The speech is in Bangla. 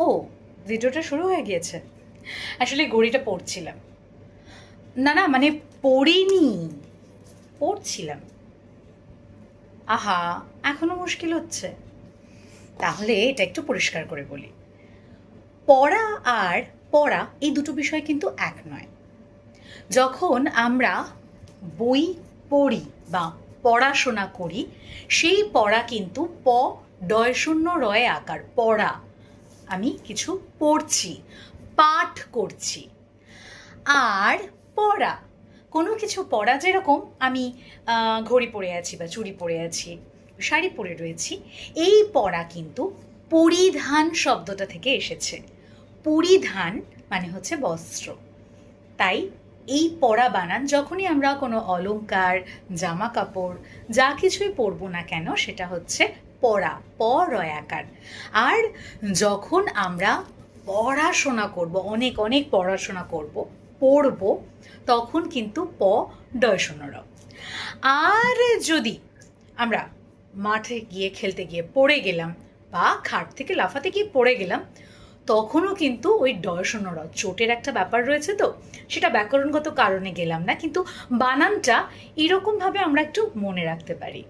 ও, ভিডিওটা শুরু হয়ে গিয়েছে। আসলে ঘড়িটা পড়ছিলাম। না না মানে পড়িনি। পড়ছিলাম। আহা, এখনও মুশকিল হচ্ছে। তাহলে এটা একটু পরিষ্কার করে বলি। পড়া আর পড়া এই দুটো বিষয় কিন্তু এক নয়। যখন আমরা বই পড়ি বা পড়াশোনা করি, সেই পড়া কিন্তু প, ডয় শূন্য, রয় আকার, পড়া আমি কিছু পড়ছি, পাঠ করছি। আর পড়া, কোনো কিছু পড়া যেরকম আমি ঘড়ি পরে আছি বা চুড়ি পরে আছি, শাড়ি পরে রয়েছি, এই পড়া কিন্তু পরিধান শব্দটা থেকে এসেছে। পরিধান মানে হচ্ছে বস্ত্র। তাই এই পরা বানান, যখনই আমরা কোনো অলংকার, জামা কাপড়, যা কিছুই পরবো না কেন, সেটা হচ্ছে পড়া পরয়াকার আর যখন আমরা পড়াশোনা করব, অনেক অনেক পড়াশোনা করব, পড়ব, তখন কিন্তু প ডয়শোনর আর যদি আমরা মাঠে গিয়ে খেলতে গিয়ে পড়ে গেলাম বা খাট থেকে লাফাতে গিয়ে পড়ে গেলাম, তখনও কিন্তু ওই ডয়শোনর চোটের একটা ব্যাপার রয়েছে তো, সেটা ব্যাকরণগত কারণে গেলাম না, কিন্তু বানানটা এরকমভাবে আমরা একটু মনে রাখতে পারি।